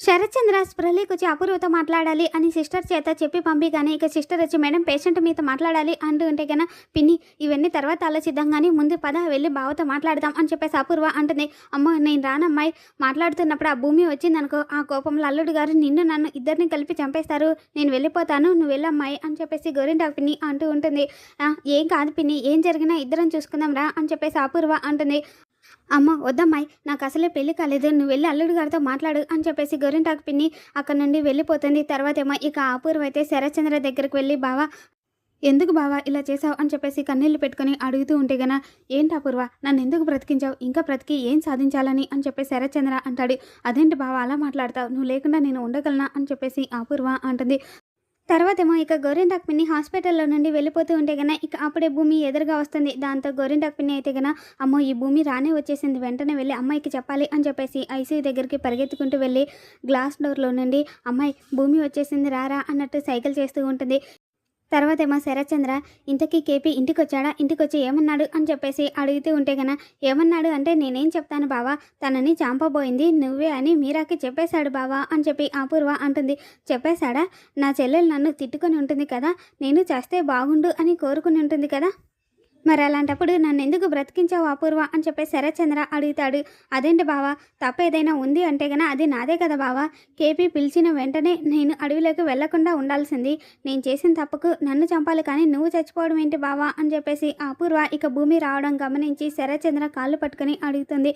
శరత్చంద్ర చంద్ర వచ్చి అపూర్వతో మాట్లాడాలి అని సిస్టర్ చేత చెప్పి పంపి కానీ ఇక సిస్టర్ వచ్చి మేడం పేషెంట్ మీతో మాట్లాడాలి అంటూ ఉంటే కన్నా పిన్ని ఇవన్నీ తర్వాత ఆలోచిద్దాం కానీ ముందు పద వెళ్ళి బావతో మాట్లాడదాం అని చెప్పేసి అపూర్వ అంటుంది. అమ్మో నేను రానమ్మాయి మాట్లాడుతున్నప్పుడు ఆ భూమి వచ్చిందనుకో ఆ కోపంలో అల్లుడు గారు నిన్ను నన్ను ఇద్దరిని కలిపి చంపేస్తారు. నేను వెళ్ళిపోతాను నువ్వు వెళ్ళమ్మాయి అని చెప్పేసి గోరింటాకు పిన్ని అంటూ ఉంటుంది. ఏం కాదు పిన్ని ఏం జరిగినా ఇద్దరం చూసుకుందాం రా అని చెప్పేసి అపూర్వ అంటుంది. అమ్మ వద్దమ్మాయి నాకు అసలే పెళ్ళి కాలేదు. నువ్వు వెళ్ళి అల్లుడు గారితో మాట్లాడు అని చెప్పేసి గోరింటాకు పిన్ని అక్కడ నుండి వెళ్ళిపోతుంది. తర్వాత ఏమో ఇక అపూర్వ అయితే శరత్చంద్ర దగ్గరికి వెళ్ళి బావా ఎందుకు బావా ఇలా చేసావు అని చెప్పేసి కన్నీళ్ళు పెట్టుకొని అడుగుతూ ఉంటే గన ఏంటి అపూర్వ నన్ను ఎందుకు బ్రతికించావు? ఇంకా బ్రతికి ఏం సాధించాలని? అని చెప్పేసి శరత్చంద్ర అంటాడు. అదేంటి బావా అలా మాట్లాడతావు? నువ్వు లేకుండా నేను ఉండగలనా? అని చెప్పేసి అపూర్వ అంటుంది. తర్వాత ఏమో ఇక గోరింటాక్ పిన్ని హాస్పిటల్లో నుండి వెళ్ళిపోతూ ఉంటే గన ఇక అప్పుడే భూమి ఎదురుగా వస్తుంది. దాంతో గోరింటాక్ పిన్ని అయితే గన అమ్మో ఈ భూమి రానే వచ్చేసింది. వెంటనే వెళ్ళి అమ్మాయికి చెప్పాలి అని చెప్పేసి ఐసీయూ దగ్గరికి పరిగెత్తుకుంటూ వెళ్ళి గ్లాస్ డోర్లో నుండి అమ్మాయి భూమి వచ్చేసింది రారా అన్నట్టు సైకిల్ చేస్తూ ఉంటుంది. తర్వాత ఏమో శరత్చంద్ర ఇంతకీ కేపీ ఇంటికి వచ్చాడా ఇంటికి వచ్చి ఏమన్నాడు? అని చెప్పేసి అడుగుతూ ఉంటే గన ఏమన్నాడు అంటే నేనేం చెప్తాను బావా? తనని చాంపబోయింది నువ్వే అని మీరాకి చెప్పేశాడు బావా? అని చెప్పి అపూర్వ అంటుంది. చెప్పేశాడా? నా చెల్లెలు నన్ను తిట్టుకొని ఉంటుంది కదా నేను చేస్తే బాగుండు అని కోరుకుని ఉంటుంది కదా? మరి అలాంటప్పుడు నన్ను ఎందుకు బ్రతికించావు అపూర్వ అని చెప్పి శరత్చంద్ర అడుగుతాడు. అదేంటి బావా? తప్ప ఏదైనా ఉంది అంటే గన అది నాదే కదా బావా? కేపీ పిలిచిన వెంటనే నేను అడవిలోకి వెళ్ళకుండా ఉండాల్సింది. నేను చేసిన తప్పుకు నన్ను చంపాలి కానీ నువ్వు చచ్చిపోవడం ఏంటి బావా? అని చెప్పేసి అపూర్వ ఇక భూమి రావడం గమనించి శరత్చంద్ర కాళ్ళు పట్టుకొని అడుగుతుంది.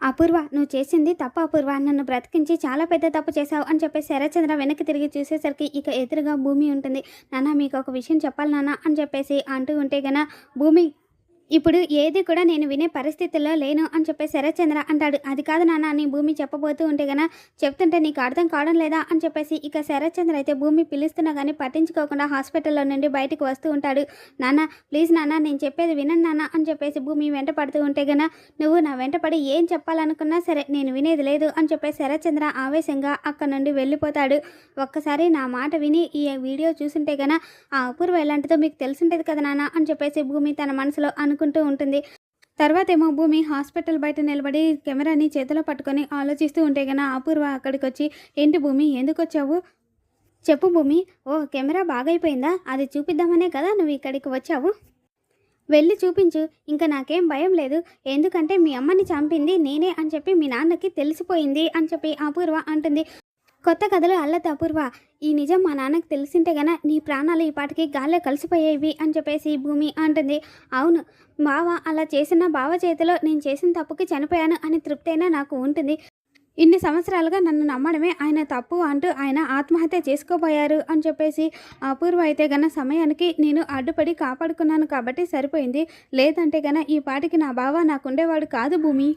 అపూర్వ నువ్వు చేసింది తప్పు అపూర్వ. నన్ను బ్రతికించి చాలా పెద్ద తప్పు చేశావు అని చెప్పేసి శరచంద్ర వెనక్కి తిరిగి చూసేసరికి ఇక ఎదురుగా భూమి ఉంటుంది. నాన్న మీకు ఒక విషయం చెప్పాలి నాన్న అని చెప్పేసి అంటూ ఉంటే గన భూమి ఇప్పుడు ఏది కూడా నేను వినే పరిస్థితుల్లో లేను అని చెప్పి శరత్చంద్ర అంటాడు. అది కాదు నాన్న నీ భూమి చెప్పబోతూ ఉంటే గన చెప్తుంటే నీకు అర్థం కావడం లేదా అని చెప్పేసి ఇక శరత్చంద్ర అయితే భూమి పిలుస్తున్నా కానీ పట్టించుకోకుండా హాస్పిటల్లో నుండి బయటకు వస్తూ ఉంటాడు. నాన్న ప్లీజ్ నాన్న నేను చెప్పేది వినండి నాన్న అని చెప్పేసి భూమి వెంట పడుతూ ఉంటే గన నువ్వు నా వెంట పడి ఏం చెప్పాలనుకున్నా సరే నేను వినేది లేదు అని చెప్పేసి శరత్చంద్ర ఆవేశంగా అక్కడ నుండి వెళ్ళిపోతాడు. ఒక్కసారి నా మాట విని ఈ వీడియో చూసుంటే గన ఆ అపూర్వ ఎలాంటిదో మీకు తెలిసింటది కదా నాన్న అని చెప్పేసి భూమి తన మనసులో అను అనుకుంటూ ఉంటుంది. తర్వాత ఏమో భూమి హాస్పిటల్ బయట నిలబడి కెమెరాని చేతిలో పట్టుకొని ఆలోచిస్తూ ఉంటే గన అపూర్వ అక్కడికి వచ్చి ఏంటి భూమి ఎందుకు వచ్చావు చెప్పు భూమి ఓ కెమెరా బాగైపోయిందా? అది చూపిద్దామనే కదా నువ్వు ఇక్కడికి వచ్చావు? వెళ్ళి చూపించు ఇంకా నాకేం భయం లేదు. ఎందుకంటే మీ అమ్మని చంపింది నేనే అని చెప్పి మీ నాన్నకి తెలిసిపోయింది అని చెప్పి అపూర్వ అంటుంది. కొత్త కథలు అల్లత అపూర్వ ఈ నిజం మా నాన్నకు తెలిసింటే గన నీ ప్రాణాలు ఈ పాటికి గాల్లో కలిసిపోయేవి అని చెప్పేసి భూమి అంటుంది. అవును బావ అలా చేసిన బావ చేతిలో నేను చేసిన తప్పుకి చనిపోయాను అని తృప్తైనా నాకు ఉంటుంది. ఇన్ని సంవత్సరాలుగా నన్ను నమ్మడమే ఆయన తప్పు అంటూ ఆయన ఆత్మహత్య చేసుకోబోయారు అని చెప్పేసి అపూర్వ అయితే గన సమయానికి నేను అడ్డుపడి కాపాడుకున్నాను కాబట్టి సరిపోయింది. లేదంటే గన ఈ పాటికి నా బావ నాకుండేవాడు కాదు భూమి.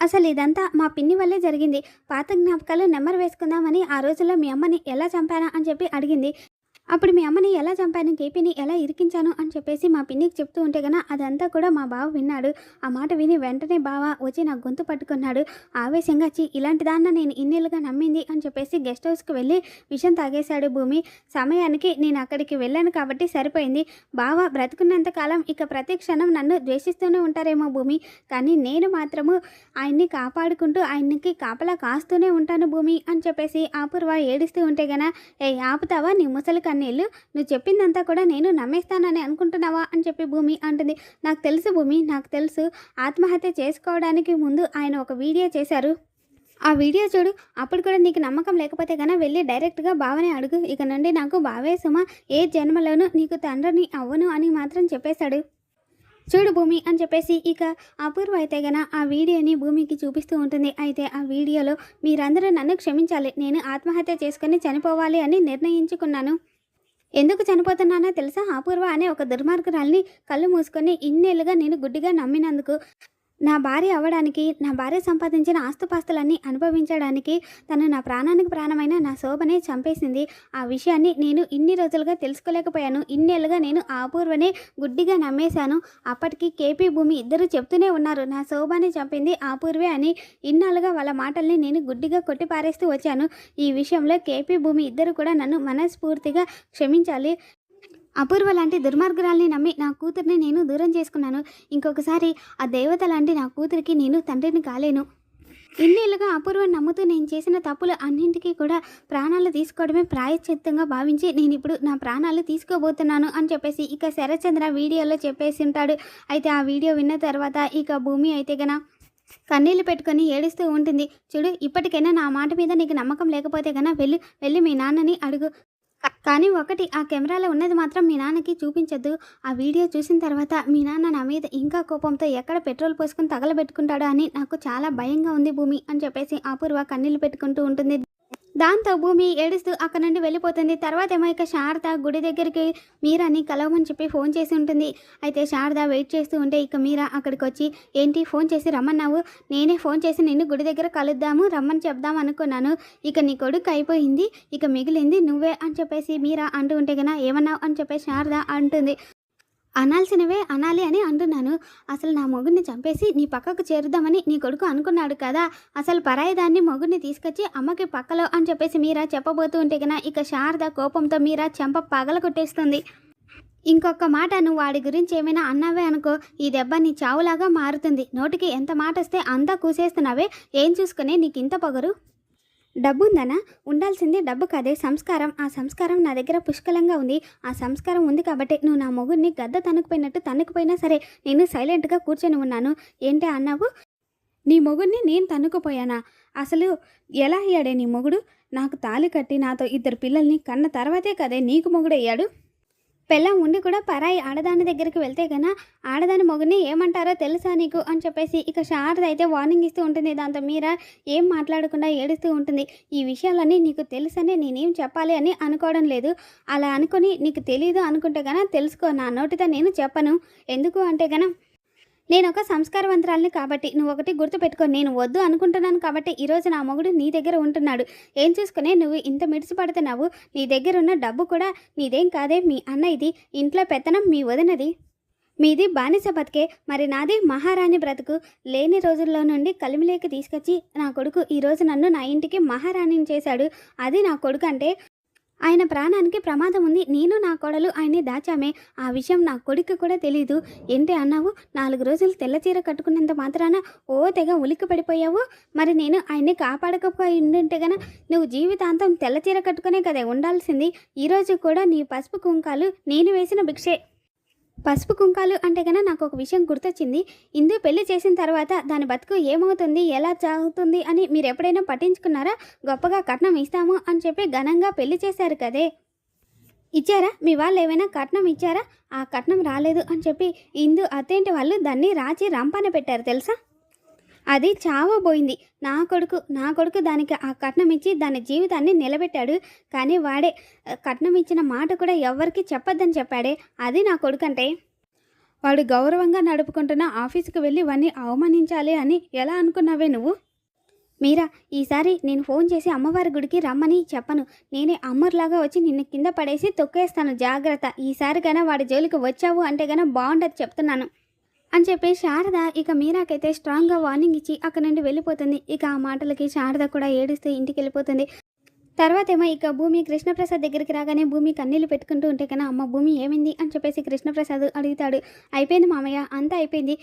అసలు ఇదంతా మా పిన్ని వల్లే జరిగింది. పాత జ్ఞాపకాలు నెంబర్ వేసుకుందామని ఆ రోజుల్లో మీ అమ్మని ఎలా చంపానా అని చెప్పి అడిగింది. అప్పుడు మీ అమ్మని ఎలా చంపాను కేపీని ఎలా ఇరికించాను అని చెప్పేసి మా పిన్నికి చెప్తూ ఉంటే గన అదంతా కూడా మా బావ విన్నాడు. ఆ మాట విని వెంటనే బావ వచ్చి నా గొంతు పట్టుకున్నాడు. ఆవేశంగా వచ్చి ఇలాంటి దాన్న నేను ఇన్నేళ్ళుగా నమ్మింది అని చెప్పేసి గెస్ట్ హౌస్కి వెళ్ళి విషం తాగేశాడు భూమి. సమయానికి నేను అక్కడికి వెళ్ళాను కాబట్టి సరిపోయింది. బావ బ్రతుకున్నంతకాలం ఇక ప్రతి క్షణం నన్ను ద్వేషిస్తూనే ఉంటారేమో భూమి. కానీ నేను మాత్రము ఆయన్ని కాపాడుకుంటూ ఆయనకి కాపలా కాస్తూనే ఉంటాను భూమి అని చెప్పేసి అపూర్వ ఏడుస్తూ ఉంటే గన ఏ ఆపుతావా? నీ ముసలి కన్నీళ్ళు నువ్వు చెప్పిందంతా కూడా నేను నమ్మేస్తానని అనుకుంటున్నావా? అని చెప్పి భూమి అంటుంది. నాకు తెలుసు భూమి నాకు తెలుసు. ఆత్మహత్య చేసుకోవడానికి ముందు ఆయన ఒక వీడియో చేశారు. ఆ వీడియో చూడు. అప్పుడు కూడా నీకు నమ్మకం లేకపోతే కనుక వెళ్ళి డైరెక్ట్గా బావనే అడుగు. ఇక నుండి నాకు బావే సుమ. ఏ జన్మలోనూ నీకు తండ్రిని అవ్వను అని మాత్రం చెప్పేశాడు. చూడు భూమి అని చెప్పేసి ఇక అపూర్వ అయితే గన ఆ వీడియోని భూమికి చూపిస్తూ ఉంటుంది. అయితే ఆ వీడియోలో మీరందరూ నన్ను క్షమించాలి. నేను ఆత్మహత్య చేసుకొని చనిపోవాలి అని నిర్ణయించుకున్నాను. ఎందుకు చనిపోతున్నానో తెలుసా? అపూర్వ అనే ఒక దుర్మార్గురాల్ని కళ్ళు మూసుకొని ఇన్నేళ్ళుగా నేను గుడ్డిగా నమ్మినందుకు నా భార్య అవ్వడానికి నా భార్య సంపాదించిన ఆస్తుపాస్తులన్నీ అనుభవించడానికి తను నా ప్రాణానికి ప్రాణమైన నా శోభనే చంపేసింది. ఆ విషయాన్ని నేను ఇన్ని రోజులుగా తెలుసుకోలేకపోయాను. ఇన్నేళ్ళుగా నేను ఆ అపూర్వనే గుడ్డిగా నమ్మేశాను. అప్పటికి కేపీ భూమి ఇద్దరు చెప్తూనే ఉన్నారు నా శోభని చంపింది ఆ పూర్వే అని. ఇన్నాళ్ళుగా వాళ్ళ మాటల్ని నేను గుడ్డిగా కొట్టిపారేస్తూ వచ్చాను. ఈ విషయంలో కేపీ భూమి ఇద్దరు కూడా నన్ను మనస్ఫూర్తిగా క్షమించాలి. అపూర్వ లాంటి దుర్మార్గురాల్ని నమ్మి నా కూతుర్ని నేను దూరం చేసుకున్నాను. ఇంకొకసారి ఆ దేవత లాంటి నా కూతురికి నేను తండ్రిని కాలేను. ఇన్నేళ్ళుగా అపూర్వం నమ్ముతూ నేను చేసిన తప్పులు అన్నింటికీ కూడా ప్రాణాలు తీసుకోవడమే ప్రాయశ్చిత్తంగా భావించి నేను ఇప్పుడు నా ప్రాణాలు తీసుకోబోతున్నాను అని చెప్పేసి ఇక శరచంద్ర వీడియోలో చెప్పేసి ఉంటాడు. అయితే ఆ వీడియో విన్న తర్వాత ఇక భూమి అయితే గన కన్నీళ్ళు పెట్టుకొని ఏడుస్తూ ఉంటుంది. చూడు ఇప్పటికైనా నా మాట మీద నీకు నమ్మకం లేకపోతే గన వెళ్ళి వెళ్ళి మీ నాన్నని అడుగు. కానీ ఒకటి ఆ కెమెరాలో ఉన్నది మాత్రం మీ నాన్నకి చూపించొద్దు. ఆ వీడియో చూసిన తర్వాత మీ నాన్న నా మీద ఇంకా కోపంతో ఎక్కడ పెట్రోల్ పోసుకొని తగలబెట్టుకుంటాడో అని నాకు చాలా భయంగా ఉంది భూమి అని చెప్పేసి అపూర్వ కన్నీళ్ళు పెట్టుకుంటూ ఉంటుంది. దాంతో భూమి ఏడుస్తూ అక్కడ నుండి వెళ్ళిపోతుంది. తర్వాత ఏమో ఇక శారద గుడి దగ్గరికి మీరాని కలవమని చెప్పి ఫోన్ చేసి ఉంటుంది. అయితే శారద వెయిట్ చేస్తూ ఉంటే ఇక మీరా అక్కడికి వచ్చి ఏంటి ఫోన్ చేసి రమ్మన్నావు? నేనే ఫోన్ చేసి నిన్ను గుడి దగ్గర కలుద్దాము రమ్మని చెప్దాం అనుకున్నాను. ఇక నీ కొడుకు అయిపోయింది ఇక మిగిలింది నువ్వే అని చెప్పేసి మీరా అంటూ ఉంటే కదా ఏమన్నావు? అని చెప్పేసి శారద అంటుంది. అనాల్సినవే అనాలి అని అంటున్నాను. అసలు నా మొగుడిని చంపేసి నీ పక్కకు చేరుదామని నీ కొడుకు అనుకున్నాడు కదా. అసలు పరాయిదాన్ని మొగుడిని తీసుకొచ్చి అమ్మకి పక్కలో అని చెప్పేసి మీరా చెప్పబోతూ ఉంటే కన్నా ఇక శారద కోపంతో మీరా చెంప పగల కొట్టేస్తుంది. ఇంకొక మాట నువ్వు వాడి గురించి ఏమైనా అన్నావే అనుకో. ఈ దెబ్బ నీ చావులాగా మారుతుంది. నోటికి ఎంత మాట వస్తే అంతా కూసేస్తున్నావే. ఏం చూసుకునే నీకు ఇంత పొగరు? డబ్బు ఉందనా ఉండాల్సింది డబ్బు కాదే. సంస్కారం. ఆ సంస్కారం నా దగ్గర పుష్కలంగా ఉంది. ఆ సంస్కారం ఉంది కాబట్టి నువ్వు నా మొగుడిని గద్ద తనుకుపోయినట్టు తన్నుకుపోయినా సరే నేను సైలెంట్గా కూర్చొని ఉన్నాను. ఏంటి అన్నావు? నీ మొగుడిని నేను తన్నుకుపోయానా? అసలు ఎలా అయ్యాడే నీ మొగుడు? నాకు తాళి కట్టి నాతో ఇద్దరు పిల్లల్ని కన్న తర్వాతే కదే నీకు మొగుడయ్యాడు? పెళ్ళం ఉండి కూడా పరాయి ఆడదాని దగ్గరికి వెళ్తే కన్నా ఆడదాని మొగుని ఏమంటారో తెలుసా నీకు? అని చెప్పేసి ఇక శారద అయితే వార్నింగ్ ఇస్తూ ఉంటుంది. దాంతో మీరా ఏం మాట్లాడకుండా ఏడుస్తూ ఉంటుంది. ఈ విషయాలన్నీ నీకు తెలుసనే నేనేం చెప్పాలి అని అనుకోవడం లేదు. అలా అనుకొని నీకు తెలీదు అనుకుంటే గన తెలుసుకో. నా నోటితో నేను చెప్పను. ఎందుకు? అంటే గన నేను ఒక సంస్కారవంతురాలని కాబట్టి నువ్వు ఒకటి గుర్తుపెట్టుకో నేను వద్దు అనుకుంటున్నాను కాబట్టి ఈరోజు నా మొగుడు నీ దగ్గర ఉంటున్నాడు. ఏం చూసుకునే నువ్వు ఇంత మిడిసిపడుతున్నావు? నీ దగ్గర ఉన్న డబ్బు కూడా నీదేం కాదే? మీ అన్న ఇది ఇంట్లో పెత్తనం మీ వదినది. మీది బానిస బతికే మరి నాది మహారాణి బ్రతుకు. లేని రోజుల్లో నుండి కలిమిలేకి తీసుకొచ్చి నా కొడుకు ఈరోజు నన్ను నా ఇంటికి మహారాణిని చేశాడు. అది నా కొడుకు అంటే ఆయన ప్రాణానికి ప్రమాదం ఉంది. నేను నా కోడలు ఆయన్ని దాచామే. ఆ విషయం నా కొడుకు కూడా తెలీదు. ఏంటి అన్నావు? నాలుగు రోజులు తెల్ల చీర కట్టుకున్నంత మాత్రాన ఓ తెగ ఉలిక్కి పడిపోయావు మరి నేను ఆయన్ని కాపాడకపోయి ఉండింటే గన నువ్వు జీవితాంతం తెల్ల చీర కట్టుకునే కదా ఉండాల్సింది. ఈరోజు కూడా నీ పసుపు కుంకాలు నేను వేసిన భిక్షే. పసుపు కుంకాలు అంటే కన్నా నాకు ఒక విషయం గుర్తొచ్చింది. ఇందు పెళ్ళి చేసిన తర్వాత దాని బతుకు ఏమవుతుంది ఎలా సాగుతుంది అని మీరు ఎప్పుడైనా పట్టించుకున్నారా? గొప్పగా కట్నం ఇస్తాము అని చెప్పి ఘనంగా పెళ్ళి చేశారు కదే. ఇచ్చారా? మీ వాళ్ళు ఏమైనా కట్నం ఇచ్చారా? ఆ కట్నం రాలేదు అని చెప్పి ఇందు అత్తేంటి వాళ్ళు దాన్ని రాచి రంపాన పెట్టారు తెలుసా? అది చావబోయింది. నా కొడుకు నా కొడుకు దానికి ఆ కట్నం ఇచ్చి దాని జీవితాన్ని నిలబెట్టాడు. కానీ వాడే కట్నం ఇచ్చిన మాట కూడా ఎవరికి చెప్పొద్దని చెప్పాడే. అది నా కొడుకు అంటే వాడు గౌరవంగా నడుపుకుంటున్న ఆఫీస్కి వెళ్ళి వాడిని అవమానించాలి అని ఎలా అనుకున్నావే నువ్వు? మీరా ఈసారి నేను ఫోన్ చేసి అమ్మవారి గుడికి రమ్మని చెప్పను. నేనే అమ్మర్లాగా వచ్చి నిన్ను కింద పడేసి తొక్కేస్తాను. జాగ్రత్త. ఈసారి కన్నా వాడి జోలికి వచ్చావు అంటే కన్నా బాగుండదు చెప్తున్నాను. అని చెప్పి శారద ఇక మీరాకైతే స్ట్రాంగ్గా వార్నింగ్ ఇచ్చి అక్కడ నుండి వెళ్ళిపోతుంది. ఇక ఆ మాటలకి శారద కూడా ఏడుస్తూ ఇంటికి వెళ్ళిపోతుంది. తర్వాత ఏమో ఇక భూమి కృష్ణప్రసాద్ దగ్గరికి రాగానే భూమి కన్నీళ్ళు పెట్టుకుంటూ ఉంటే కన్నా అమ్మ భూమి ఏమైంది? అని చెప్పేసి కృష్ణప్రసాద్ అడుగుతాడు. అయిపోయింది మామయ్య అంతా అయిపోయింది.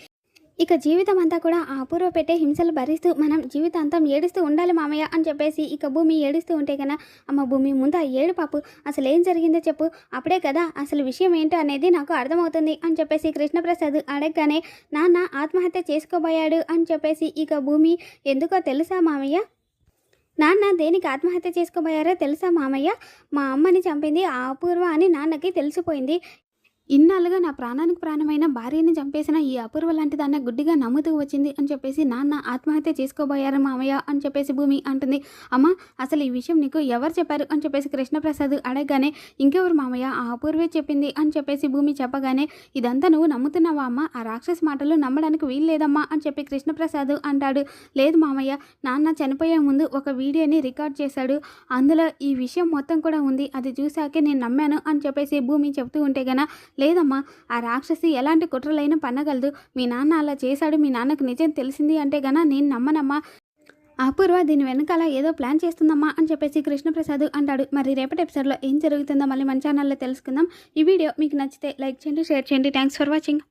ఇక జీవితం అంతా కూడా ఆ అపూర్వ పెట్టే హింసలు భరిస్తూ మనం జీవితాంతం ఏడుస్తూ ఉండాలి మామయ్య అని చెప్పేసి ఇక భూమి ఏడుస్తూ ఉంటే కన్నా అమ్మ భూమి ముందు ఆ ఏడు పాపు అసలు ఏం జరిగిందో చెప్పు అప్పుడే కదా అసలు విషయం ఏంటో అనేది నాకు అర్థమవుతుంది అని చెప్పేసి కృష్ణప్రసాద్ అడగగానే నాన్న ఆత్మహత్య చేసుకోబోయాడు అని చెప్పేసి ఇక భూమి ఎందుకో తెలుసా మామయ్య? నాన్న దేనికి ఆత్మహత్య చేసుకోబోయారో తెలుసా మామయ్య? మా అమ్మని చంపింది ఆ అపూర్వ అని నాన్నకి తెలిసిపోయింది. ఇన్నాళ్ళుగా నా ప్రాణానికి ప్రాణమైన భార్యని చంపేసిన ఈ అపూర్వ లాంటి దాన్ని గుడ్డిగా నమ్ముతూ వచ్చింది అని చెప్పేసి నాన్న ఆత్మహత్య చేసుకోబోయారు మామయ్య అని చెప్పేసి భూమి అంటుంది. అమ్మ అసలు ఈ విషయం నీకు ఎవరు చెప్పారు? అని చెప్పేసి కృష్ణప్రసాద్ అడగగానే ఇంకెవరు మామయ్య? ఆ అపూర్వే చెప్పింది అని చెప్పేసి భూమి చెప్పగానే ఇదంతా నువ్వు నమ్ముతున్నావా అమ్మ? ఆ రాక్షస్ మాటలు నమ్మడానికి వీలు లేదమ్మా అని చెప్పి కృష్ణప్రసాద్ అంటాడు. లేదు మామయ్య నాన్న చనిపోయే ముందు ఒక వీడియోని రికార్డ్ చేశాడు. అందులో ఈ విషయం మొత్తం కూడా ఉంది. అది చూశాకే నేను నమ్మాను అని చెప్పేసి భూమి చెప్తూ ఉంటే గన లేదమ్మా ఆ రాక్షసి ఎలాంటి కుట్రలైనా పన్నగలదు మీ నాన్న అలా చేశాడు మీ నాన్నకు నిజం తెలిసింది అంటే గన నేను నమ్మనమ్మా. అపూర్వ దీని వెనకాల ఏదో ప్లాన్ చేస్తుందమ్మా అని చెప్పేసి కృష్ణప్రసాద్ అంటాడు. మరి రేపటి ఎపిసోడ్లో ఏం జరుగుతుందో మళ్ళీ మన ఛానల్లో తెలుసుకుందాం. ఈ వీడియో మీకు నచ్చితే లైక్ చేయండి షేర్ చేయండి. Thanks for watching